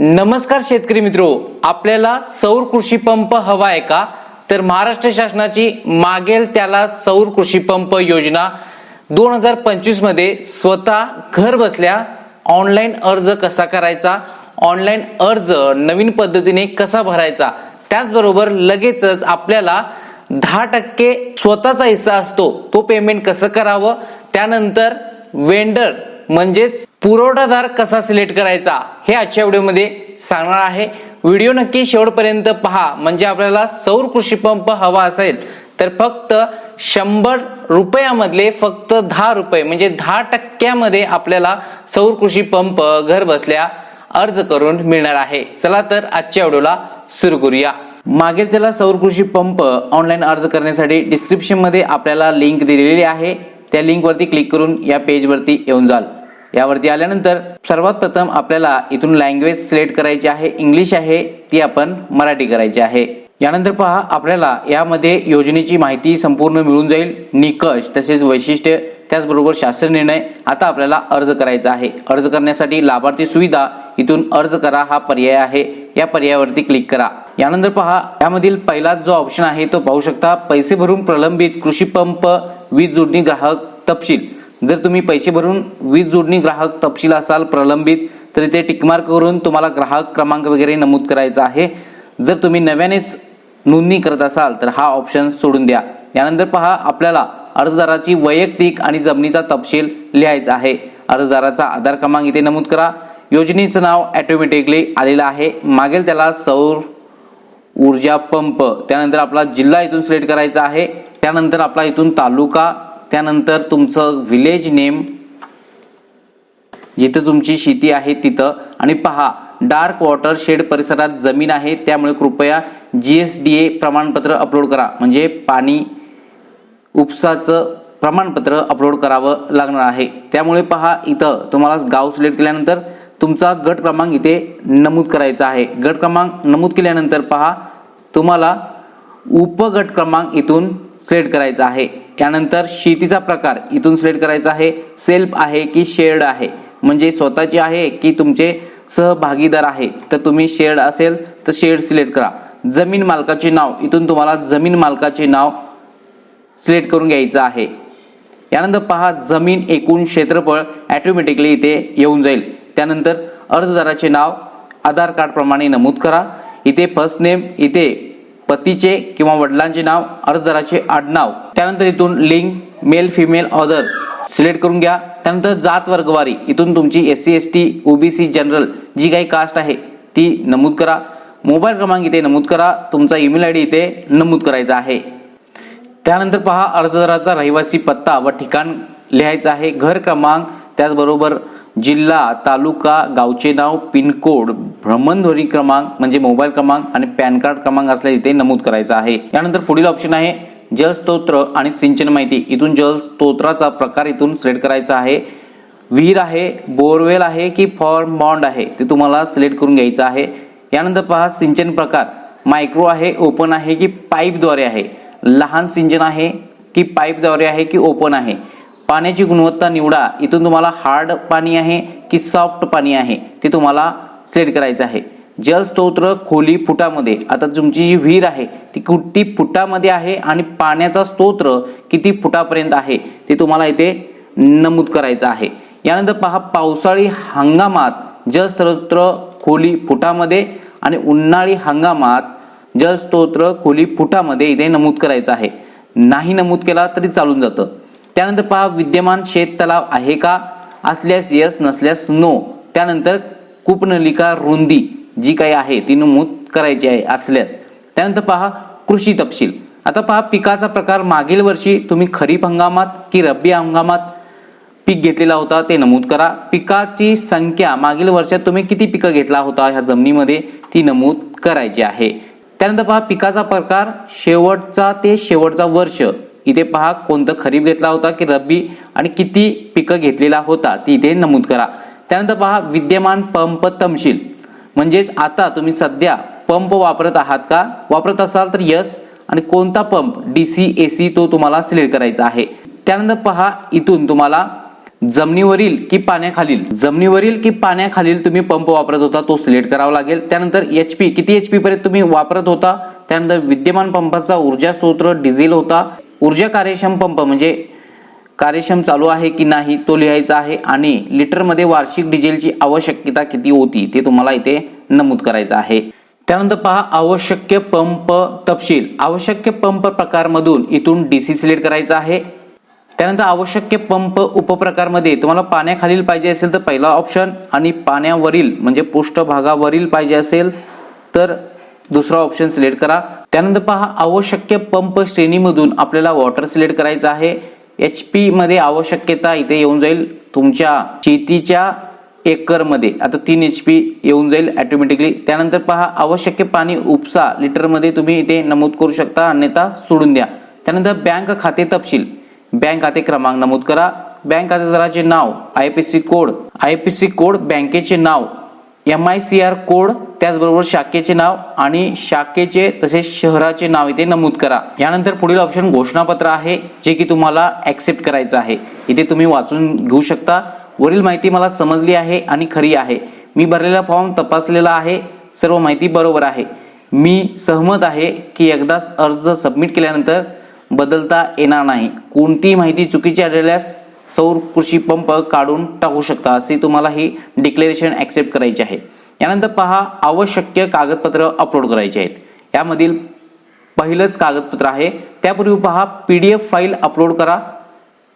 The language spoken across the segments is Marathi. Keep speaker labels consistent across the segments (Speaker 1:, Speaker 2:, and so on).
Speaker 1: नमस्कार शेतकरी मित्रो आपल्याला सौर कृषी पंप हवा आहे का? तर महाराष्ट्र शासनाची मागेल त्याला सौर कृषी पंप योजना दोन हजार पंचवीसमध्ये स्वतः घर बसल्या ऑनलाईन अर्ज कसा करायचा ऑनलाईन अर्ज नवीन पद्धतीने कसा भरायचा त्याचबरोबर लगेचच आपल्याला दहा टक्के स्वतःचा हिस्सा असतो तो पेमेंट कसं करावं? त्यानंतर वेंडर म्हणजेच पुरवठादार कसा सिलेक्ट करायचा हे आजच्या व्हिडिओमध्ये सांगणार आहे. व्हिडिओ नक्की शेवटपर्यंत पहा. म्हणजे आपल्याला सौर कृषी पंप हवा असेल तर फक्त शंभर रुपयामधले फक्त दहा रुपये म्हणजे दहा टक्क्यामध्ये आपल्याला सौर कृषी पंप घर बसल्या अर्ज करून मिळणार आहे. चला तर आजच्या व्हिडिओला सुरू करूया. मागेल त्याला सौर कृषी पंप ऑनलाईन अर्ज करण्यासाठी डिस्क्रिप्शनमध्ये आपल्याला लिंक दिलेली आहे. त्या लिंक वरती क्लिक करून या पेज वरती येऊन जाल. यावरती आल्यानंतर सर्वात प्रथम आपल्याला इथून लँग्वेज सिलेक्ट करायची आहे. इंग्लिश आहे ती आपण मराठी करायची आहे. यानंतर पहा आपल्याला यामध्ये योजनेची माहिती संपूर्ण मिळून जाईल. निकष तसेच वैशिष्ट्य त्याचबरोबर शासन निर्णय. आता आपल्याला अर्ज करायचा आहे. अर्ज करण्यासाठी लाभार्थी सुविधा इथून अर्ज करा हा पर्याय आहे. या पर्यायावरती क्लिक करा. यानंतर पहा यामधील पहिला जो ऑप्शन आहे तो पाहू शकता. पैसे भरून प्रलंबित कृषी पंप वीज जोडणी ग्राहक तपशील. जर तुम्ही पैसे भरून वीज जोडणी ग्राहक तपशील असाल प्रलंबित तर इथे टिकमार्क करून तुम्हाला ग्राहक क्रमांक वगैरे नमूद करायचा आहे. जर तुम्ही नव्यानेच नोंदणी करत असाल तर हा ऑप्शन सोडून द्या. यानंतर पहा आपल्याला अर्जदाराची वैयक्तिक आणि जमिनीचा तपशील लिहायचा आहे. अर्जदाराचा आधार क्रमांक इथे नमूद करा. योजनेचं नाव ऑटोमॅटिकली आलेलं आहे. मागेल त्याला सौर ऊर्जा पंप. त्यानंतर आपला जिल्हा इथून सिलेक्ट करायचा आहे. त्यानंतर आपला इथून तालुका त्यानंतर तुमचं विलेज नेम जिथं तुमची शेती आहे तिथं. आणि पहा डार्क वॉटर शेड परिसरात जमीन आहे त्यामुळे कृपया जी एस डी ए प्रमाणपत्र अपलोड करा. म्हणजे पाणी उपसाचं प्रमाणपत्र अपलोड करावं लागणार आहे. त्यामुळे पहा इथं तुम्हाला गाव सिलेक्ट केल्यानंतर तुमचा गट क्रमांक इथे नमूद करायचा आहे. गट क्रमांक नमूद केल्यानंतर पहा तुम्हाला उपगट क्रमांक इथून सिलेक्ट करायचा आहे. त्यानंतर शेतीचा प्रकार इथून सिलेक्ट करायचा आहे. सेल्फ आहे की शेअर्ड आहे. म्हणजे स्वतःची आहे की तुमचे सहभागीदार आहे. तर तुम्ही शेअर्ड असेल तर शेअर्ड सिलेक्ट करा. जमीन मालकाचे नाव इथून तुम्हाला जमीन मालकाचे नाव सिलेक्ट करून घ्यायचं आहे. यानंतर पहा जमीन एकूण क्षेत्रफळ ऑटोमॅटिकली इथे येऊन जाईल. त्यानंतर अर्जदाराचे नाव आधार कार्ड प्रमाणे नमूद करा. इथे फर्स्ट नेम इथे पतीचे किंवा वडिलांचे नाव अर्जदाराचे आडनाव त्यानंतर इथून link male female other select करून घ्या. त्यानंतर जात वर्गवारी. इथून तुमची S C S T OBC general जी काही कास्ट आहे ती नमूद करा. मोबाईल क्रमांक इथे नमूद करा. तुमचा ईमेल आय डी इथे नमूद करायचा आहे. त्यानंतर पहा अर्जदाराचा रहिवासी पत्ता व ठिकाण लिहायचं आहे. घर क्रमांक त्याचबरोबर जिल्हा तालुका गावचे नाव पिनकोड भ्रमणध्वनी क्रमांक म्हणजे मोबाईल क्रमांक आणि पॅन कार्ड क्रमांक असल्या इथे नमूद करायचा आहे. यानंतर पुढील ऑप्शन आहे जलस्तोत्र आणि सिंचन माहिती. इथून जलस्तोत्राचा प्रकार इथून सिलेक्ट करायचा आहे. विहीर आहे बोरवेल आहे की फॉर्म बॉन्ड आहे ते तुम्हाला सिलेक्ट करून घ्यायचं आहे. यानंतर पहा सिंचन प्रकार. मायक्रो आहे ओपन आहे की पाईपद्वारे आहे? लहान सिंचन आहे की पाईपद्वारे आहे की ओपन आहे? पाण्याची गुणवत्ता निवडा. इथून तुम्हाला हार्ड पाणी आहे की सॉफ्ट पाणी आहे ते तुम्हाला सिलेक्ट करायचं आहे. जलस्तोत्र खोली फुटामध्ये आता तुमची जी विहीर आहे ती कुठली फुटामध्ये आहे आणि पाण्याचा स्तोत्र किती फुटापर्यंत आहे ते तुम्हाला इथे नमूद करायचं आहे. यानंतर पहा पावसाळी हंगामात जलस्त्रोत्र खोली फुटामध्ये आणि उन्हाळी हंगामात जलस्तोत्र खोली फुटामध्ये इथे नमूद करायचं आहे. नाही नमूद केला तरी चालून जातं. त्यानंतर पहा विद्यमान शेत तलाव आहे का? असल्यास यस नसल्यास नो त्यानंतर कूपनलिका रुंदी जी काही आहे ती नमूद करायची आहे असल्यास. त्यानंतर पहा कृषी तपशील. आता पहा पिकाचा प्रकार मागील वर्षी तुम्ही खरीप हंगामात की रब्बी हंगामात पीक घेतलेला होता ते नमूद करा. पिकाची संख्या मागील वर्षात तुम्ही किती पिकं घेतला होता ह्या जमिनीमध्ये ती नमूद करायची आहे. त्यानंतर पहा पिकाचा प्रकार शेवटचा ते शेवटचा वर्ष. इथे पहा कोणतं खरीप घेतला होता की रब्बी आणि किती पिकं घेतलेला होता ती इथे नमूद करा. त्यानंतर पहा विद्यमान पंप तमशील. म्हणजेच आता तुम्ही सध्या पंप वापरत आहात का? वापरत असाल तर यस. आणि कोणता pump? D C A C तो तुम्हाला सिलेक्ट करायचा आहे. त्यानंतर पहा इथून तुम्हाला जमिनीवरील की पाण्याखालील? जमिनीवरील की पाण्याखालील तुम्ही पंप वापरत होता तो सिलेक्ट करावा लागेल. त्यानंतर एच पी किती एच पी पर्यंत तुम्ही वापरत होता? त्यानंतर विद्यमान पंपाचा ऊर्जा स्त्रोत डिझेल होता. ऊर्जा कार्यक्षम पंप म्हणजे कार्यक्षम चालू आहे की नाही तो लिहायचा आहे आणि लिटरमध्ये वार्षिक डिझेलची आवश्यकता किती होती ते तुम्हाला इथे नमूद करायचं आहे. त्यानंतर पहा आवश्यक पंप तपशील. आवश्यक पंप प्रकारमधून इथून डी सी सिलेक्ट करायचा आहे. त्यानंतर आवश्यक पंप उपप्रकारमध्ये तुम्हाला पाण्याखालील पाहिजे असेल तर पहिला ऑप्शन आणि पाण्यावरील म्हणजे पृष्ठभागावरील पाहिजे असेल तर दुसरा ऑप्शन सिलेक्ट करा. त्यानंतर पहा आवश्यक पंप श्रेणीमधून आपल्याला वॉटर सिलेक्ट करायचं आहे. एच पी मध्ये आवश्यकता इथे येऊन जाईल तुमच्या शेतीच्या एकरमध्ये. आता तीन एच पी येऊन जाईल ऑटोमॅटिकली त्यानंतर पहा आवश्यक पाणी उपसा लिटरमध्ये तुम्ही इथे नमूद करू शकता अन्यथा सोडून द्या. त्यानंतर बँक खाते तपशील. बँक खाते क्रमांक नमूद करा. बँक खातेदाराचे नाव I P C code I P C code बँकेचे नाव. M I C R code त्याचबरोबर शाखेचे नाव आणि शाखेचे तसेच शहराचे नाव इथे नमूद करा. यानंतर पुढील ऑप्शन घोषणापत्र आहे जे की तुम्हाला ऍक्सेप्ट करायचं आहे. इथे तुम्ही वाचून घेऊ शकता. वरील माहिती मला समजली आहे आणि खरी आहे. मी भरलेला फॉर्म तपासलेला आहे. सर्व माहिती बरोबर आहे. मी सहमत आहे की एकदाच अर्ज सबमिट केल्यानंतर बदलता येणार नाही. कोणतीही माहिती चुकीची आढळल्यास सौर कृषी पंप काढून टाकू शकता असे तुम्हाला ही डिक्लेरेशन ऍक्सेप्ट करायची आहे. यानंतर पहा आवश्यक कागदपत्र अपलोड करायचे आहेत. यामधील पहिलंच कागदपत्र आहे. त्यापूर्वी पहा P D F file upload करा.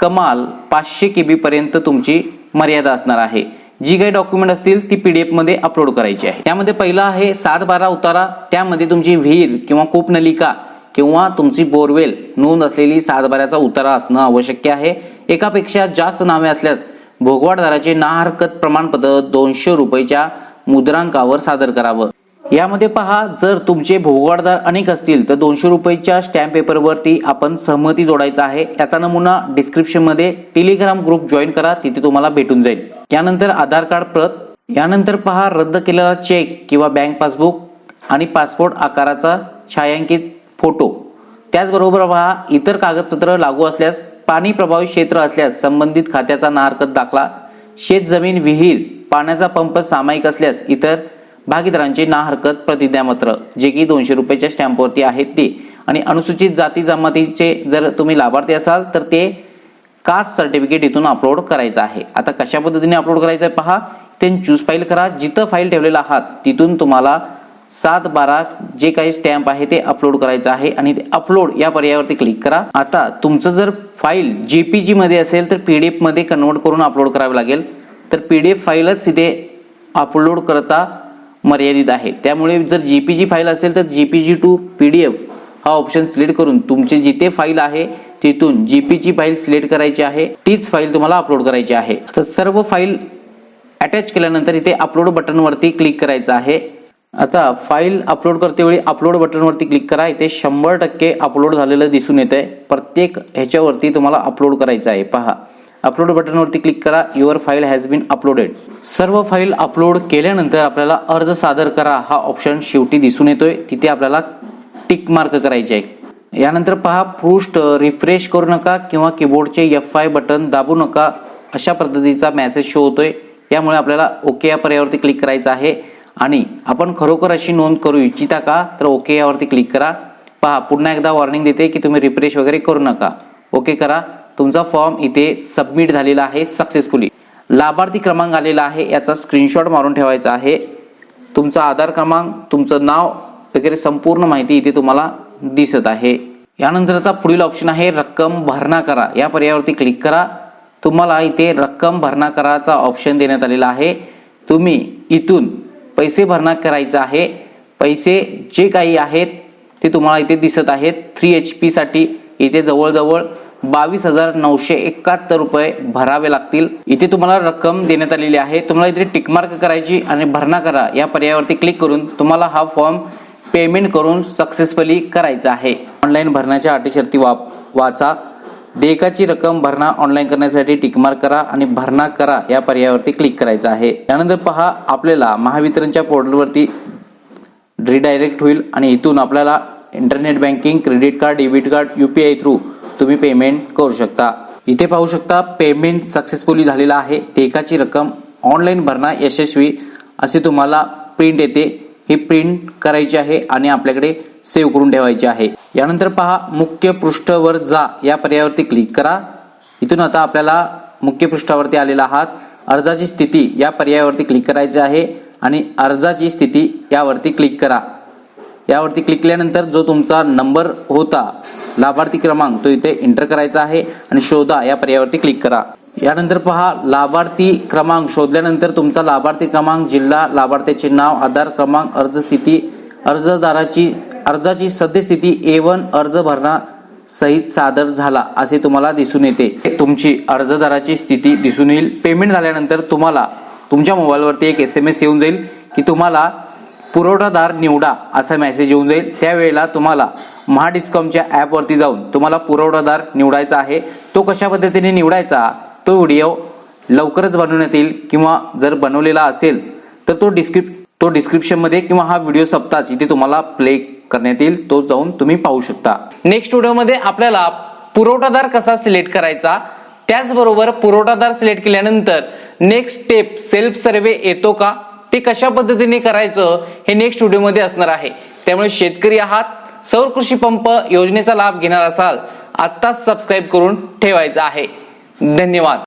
Speaker 1: कमाल पाचशे के बी पर्यंत तुमची मर्यादा असणार आहे. जी काही डॉक्युमेंट असतील ती पीडीएफमध्ये अपलोड करायची आहे. त्यामध्ये पहिला आहे सात बारा उतारा. त्यामध्ये तुमची विहीर किंवा कूपनलिका किंवा तुमची बोरवेल नोंद असलेली सातबाऱ्याचा उतारा असणं आवश्यक आहे. एकापेक्षा जास्त नावे असल्यास भोगवाडदाराचे ना हरकत प्रमाणपत्र दोनशे रुपयेच्या मुद्रांकावर सादर करावं. यामध्ये पहा जर तुमचे भोगवाडदार अनेक असतील तर दोनशे रुपयेच्या स्टॅम्प पेपरवरती आपण सहमती जोडायचा आहे. याचा नमुना डिस्क्रिप्शनमध्ये टेलिग्राम ग्रुप जॉईन करा तिथे तुम्हाला भेटून जाईल. यानंतर आधार कार्ड प्रत यानंतर पहा रद्द केलेला चेक किंवा बँक पासबुक आणि पासपोर्ट आकाराचा छायांकित फोटो त्याचबरोबर पहा इतर कागदपत्र लागू असल्यास पाणी प्रभावित क्षेत्र असल्यास संबंधित खात्याचा नाहरकत दाखला शेत जमीन विहीर पाण्याचा पंप सामायिक असल्यास इतर भागीदारांचे ना हरकत प्रतिज्ञापत्र जे की दोनशे रुपयाच्या स्टॅम्पवरती आहेत ते. आणि अनुसूचित जाती जमातीचे जर तुम्ही लाभार्थी असाल तर ते कास्ट सर्टिफिकेट इथून अपलोड करायचं आहे. आता कशा पद्धतीने अपलोड करायचं आहे पहा. ते चूज फाईल करा. जिथं फाईल ठेवलेला आहात तिथून तुम्हाला सात बारा जे काही स्टॅम्प आहे ते अपलोड करायचं आहे आणि ते अपलोड या पर्यायावरती क्लिक करा. आता तुमचं जर फाईल जेपीजी मध्ये असेल तर पीडीएफमध्ये कन्वर्ट करून अपलोड करावे लागेल. तर पीडीएफ फाईलच इथे अपलोड करता मर्यादित आहे. त्यामुळे जर जीपीजी फाईल असेल तर जीपीजी टू पीडीएफ हा ऑप्शन सिलेक्ट करून तुमची जिथे फाईल आहे तिथून जीपीजी फाईल सिलेक्ट करायची आहे तीच फाईल तुम्हाला अपलोड करायची आहे. तर सर्व फाईल अटॅच केल्यानंतर इथे अपलोड बटनवरती क्लिक करायचं आहे. आता फाईल अपलोड करतेवेळी अपलोड बटनवरती क्लिक करा. इथे शंभर टक्के अपलोड झालेलं दिसून येत आहे प्रत्येक ह्याच्यावरती तुम्हाला अपलोड करायचं आहे. पहा. अपलोड बटनवरती क्लिक करा. Your file has been uploaded सर्व फाईल अपलोड केल्यानंतर आपल्याला अर्ज सादर करा. हा ऑप्शन शेवटी दिसून येतोय. तिथे आपल्याला टिक मार्क करायचे आहे. यानंतर पहा. पृष्ठ रिफ्रेश करू नका किंवा कीबोर्डचे एफ आय बटन दाबू नका. अशा पद्धतीचा मेसेज शो होतोय. यामुळे आपल्याला ओके या पर्यायावरती क्लिक करायचं आहे. आणि आपण खरोखर अशी नोंद करू इच्छिता का? तर ओके यावरती क्लिक करा. पहा पुन्हा एकदा वॉर्निंग देते की तुम्ही रिफ्रेश वगैरे करू नका. ओके करा. तुमचा फॉर्म इथे सबमिट झालेला आहे सक्सेसफुली लाभार्थी क्रमांक आलेला आहे याचा स्क्रीनशॉट मारून ठेवायचा आहे. तुमचा आधार क्रमांक तुमचं नाव वगैरे संपूर्ण माहिती इथे तुम्हाला दिसत आहे. यानंतरचा पुढील ऑप्शन आहे रक्कम भरणा करा. या पर्यायावरती क्लिक करा. तुम्हाला इथे रक्कम भरणा कराचा ऑप्शन देण्यात आलेला आहे. तुम्ही इथून पैसे भरणा करायचं आहे. पैसे जे काही आहेत ते तुम्हाला इथे दिसत आहेत. थ्री एच पीसाठी इथे जवळजवळ बावीस हजार नऊशे एकाहत्तर रुपये भरावे लागतील. इथे तुम्हाला रक्कम देण्यात आलेली आहे. तुम्हाला इथे टिकमार्क करायची आणि भरणा करा. या पर्यायावरती क्लिक करून तुम्हाला हा फॉर्म पेमेंट करून सक्सेसफुली करायचा आहे. ऑनलाईन भरण्याच्या अटी शर्ती वाचा. देयकाची रक्कम भरणा ऑनलाईन करण्यासाठी टिकमार्क करा आणि भरणा करा या पर्यायावरती क्लिक करायचं आहे. त्यानंतर पहा आपल्याला महावितरणच्या पोर्टलवरती रिडायरेक्ट होईल आणि इथून आपल्याला internet banking credit card debit card U P I through तुम्ही पेमेंट करू शकता. इथे पाहू शकता पेमेंट सक्सेसफुली झालेला आहे. देयकाची रक्कम ऑनलाईन भरणा यशस्वी असे तुम्हाला प्रिंट येते. ही प्रिंट करायची आहे आणि आपल्याकडे सेव्ह करून ठेवायची आहे. यानंतर पहा मुख्य पृष्ठवर जा. या पर्यायावरती क्लिक करा. इथून आता आपल्याला मुख्य पृष्ठावरती आलेला आहात. अर्जाची स्थिती या पर्यायावरती क्लिक करायचे आहे आणि अर्जाची स्थिती यावरती क्लिक करा. यावरती क्लिक केल्यानंतर जो तुमचा नंबर होता लाभार्थी क्रमांक तो इथे एंटर करायचा आहे आणि शोधा. या पर्यायावरती क्लिक करा. यानंतर पहा लाभार्थी क्रमांक शोधल्यानंतर तुमचा लाभार्थी क्रमांक जिल्हा लाभार्थ्याचे नाव आधार क्रमांक अर्ज स्थिती अर्जदाराची अर्जाची सद्यस्थिती ए वन अर्ज भरणा सहित सादर झाला असे तुम्हाला दिसून येते. तुमची अर्जदाराची स्थिती दिसून येईल. पेमेंट झाल्यानंतर तुम्हाला तुमच्या मोबाईलवरती एक एस एम एस येऊन जाईल की तुम्हाला पुरवठादार निवडा असा मेसेज येऊन जाईल. त्यावेळेला तुम्हाला महाडिस्कॉमच्या ॲपवरती जाऊन तुम्हाला पुरवठादार निवडायचा आहे. तो कशा पद्धतीने निवडायचा? तो व्हिडिओ लवकरच बनवण्यात येईल किंवा जर बनवलेला असेल तर तो डिस्क्रिप तो डिस्क्रिप्शनमध्ये किंवा हा व्हिडिओ सप्ताच इथे तुम्हाला प्ले करण्यात येईल तो जाऊन तुम्ही पाहू शकता. नेक्स्ट व्हिडिओमध्ये आपल्याला पुरवठादार कसा सिलेक्ट करायचा? त्याचबरोबर पुरवठादार सिलेक्ट केल्यानंतर नेक्स्ट स्टेप सेल्फ सर्वे येतो का? ते कशा पद्धतीने करायचं? हे नेक्स्ट व्हिडिओमध्ये असणार आहे. त्यामुळे शेतकरी आहात सौर कृषी पंप योजनेचा लाभ घेणार असाल आत्ताच सबस्क्राईब करून ठेवायचा आहे. धन्यवाद.